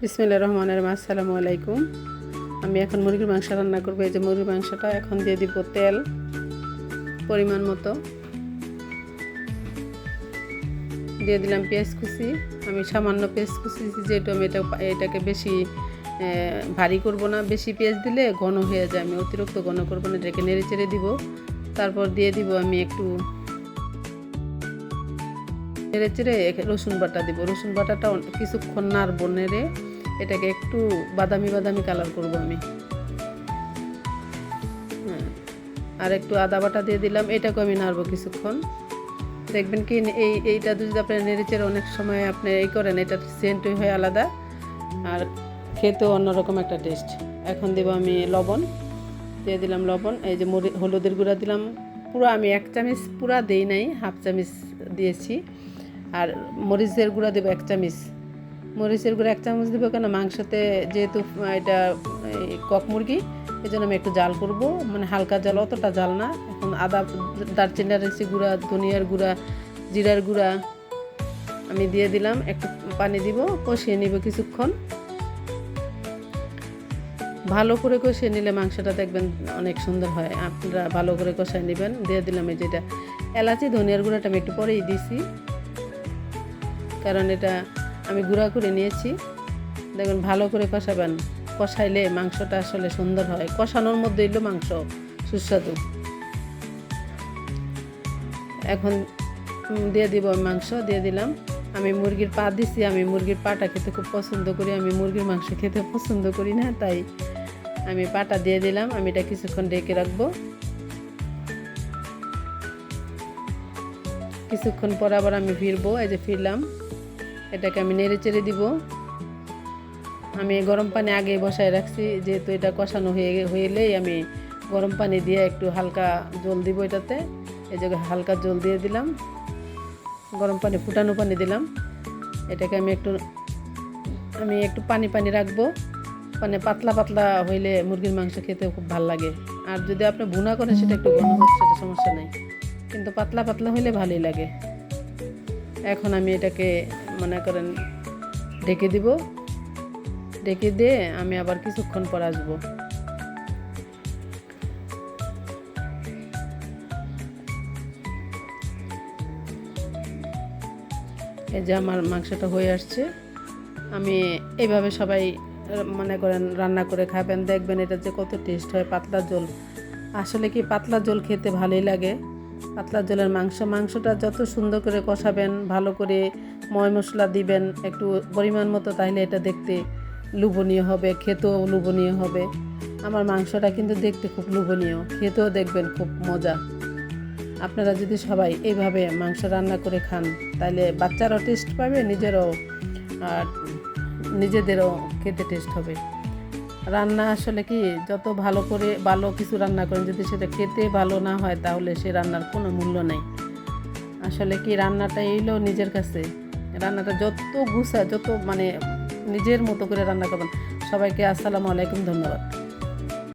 বিসমিল্লা রহমানের রহিম, আসসালামু আলাইকুম। আমি এখন মুরগির মাংস রান্না করব। এই যে মুরগির মাংসটা এখন দিয়ে দিব তেল পরিমাণ মতো। দিয়ে দিলাম পেঁয়াজ কুচি। আমি সামান্য পেঁয়াজ কুচি যেহেতু আমি এটা এটাকে বেশি ভারী করব না। বেশি পেঁয়াজ দিলে ঘন হয়ে যায়। আমি অতিরিক্ত ঘন করব না এটাকে নেড়ে চেড়ে দিব। তারপর দিয়ে দিব আমি একটু নেড়ে চেড়ে রসুন বাটা দিব। রসুন বাটাটা কিছুক্ষণ নাড়বো, নেড়ে এটাকে একটু বাদামি বাদামি কালার করব আমি। আর একটু আদা বাটা দিয়ে দিলাম এটাকে আমি নাড়বো কিছুক্ষণ। দেখবেন কি এই এইটা যদি আপনি নেড়ে চেড়ে অনেক সময় আপনি এই করেন এটা সেন্টই হয় আলাদা। আর খেতেও অন্যরকম একটা টেস্ট এখন দেবো আমি লবণ। দিয়ে দিলাম লবণ, এই যে মরি হলুদের গুঁড়া দিলাম। পুরো আমি এক চামচ পুরা দেই নাই, হাফ চামচ দিয়েছি। আর মরিচের গুঁড়া দেবো এক চামচ। মরিচের গুঁড়া এক চামচ দেবো কেন? মাংসতে যেহেতু এটা কক মুরগি এই জন্য আমি একটু জাল করব। মানে হালকা জাল, অতটা জাল না। এখন আদা দারচিনি রেসি গুঁড়া, ধনিয়ার গুঁড়া, জিরার গুঁড়া আমি দিয়ে দিলাম। একটু পানি দিব, কষিয়ে নিব কিছুক্ষণ। ভালো করে কষিয়ে নিলে মাংসটা দেখবেন অনেক সুন্দর হয়। আপনারা ভালো করে কষায় নেবেন। দিয়ে দিলাম এই যেটা এলাচি, ধনিয়ার গুঁড়াটা আমি একটু পরেই দিছি। কারণ এটা আমি গুঁড়া করে নিয়েছি। দেখুন, ভালো করে কষাবেন। কষাইলে মাংসটা আসলে সুন্দর হয়। কষানোর মধ্যে এলো মাংস, সুস্বাদু। এখন দিয়ে দিব মাংস, দিয়ে দিলাম। আমি মুরগির পা দিছি, আমি মুরগির পাটা খেতে খুব পছন্দ করি। আমি মুরগির মাংস খেতে পছন্দ করি না, তাই আমি পাটা দিয়ে দিলাম। আমি এটা কিছুক্ষণ ডেকে রাখব। কিছুক্ষণ পর আবার আমি ফিরবো, এই যে ফিরলাম। এটাকে আমি নেড়ে চেড়ে দিব। আমি গরম পানি আগে বসায় রাখছি, যেহেতু এটা কষানো হয়ে হইলেই আমি গরম পানি দিয়ে একটু হালকা জল দিব এটাতে। এই যে হালকা জল দিয়ে দিলাম। গরম পানি, ফুটানো পানি দিলাম। এটাকে আমি একটু আমি একটু পানি পানি রাখব। মানে পাতলা পাতলা হইলে মুরগির মাংস খেতে খুব ভালো লাগে। আর যদি আপনি ভুনা করেন, সেটা একটু ঘন হোক, সেটা সমস্যা নেই। কিন্তু পাতলা পাতলা হইলে ভালোই লাগে। এখন আমি এটাকে মনে করেন ঢেকে দিব। ঢেকে দিয়ে আমি আবার কিছুক্ষণ পর আসব। এই যে আমার মাংসটা হয়ে আসছে, আমি এইভাবে সবাই মনে করেন রান্না করে খাবেন, দেখবেন এটা যে কত টেস্ট হয়, পাতলা ঝোল। আসলে কি পাতলা ঝোল খেতে ভালোই লাগে? পাতলা ঝোলের মাংস, মাংসটা যত সুন্দর করে কষাবেন, ভালো করে ময় মশলা দিবেন, একটু পরিমাণ মতো তাহলে এটা দেখতে লোভনীয় হবে, খেতেও লোভনীয় হবে। আমার মাংসটা কিন্তু দেখতে খুব লোভনীয়, খেতেও দেখবেন খুব মজা। আপনারা যদি সবাই এইভাবে মাংস রান্না করে খান তাহলে বাচ্চারাও টেস্ট পাবে, নিজেরও, আর নিজেদেরও খেতে টেস্ট হবে। রান্না আসলে কি, যত ভালো করে ভালো কিছু রান্না করেন, যদি সেটা খেতে ভালো না হয়, তাহলে সে রান্নার কোনো মূল্য নেই। আসলে কি, রান্নাটা এইলো নিজের কাছে। রান্নাটা যত গুছা, যত মানে নিজের মতো করে রান্না করবেন। সবাইকে আসসালামু আলাইকুম, ধন্যবাদ।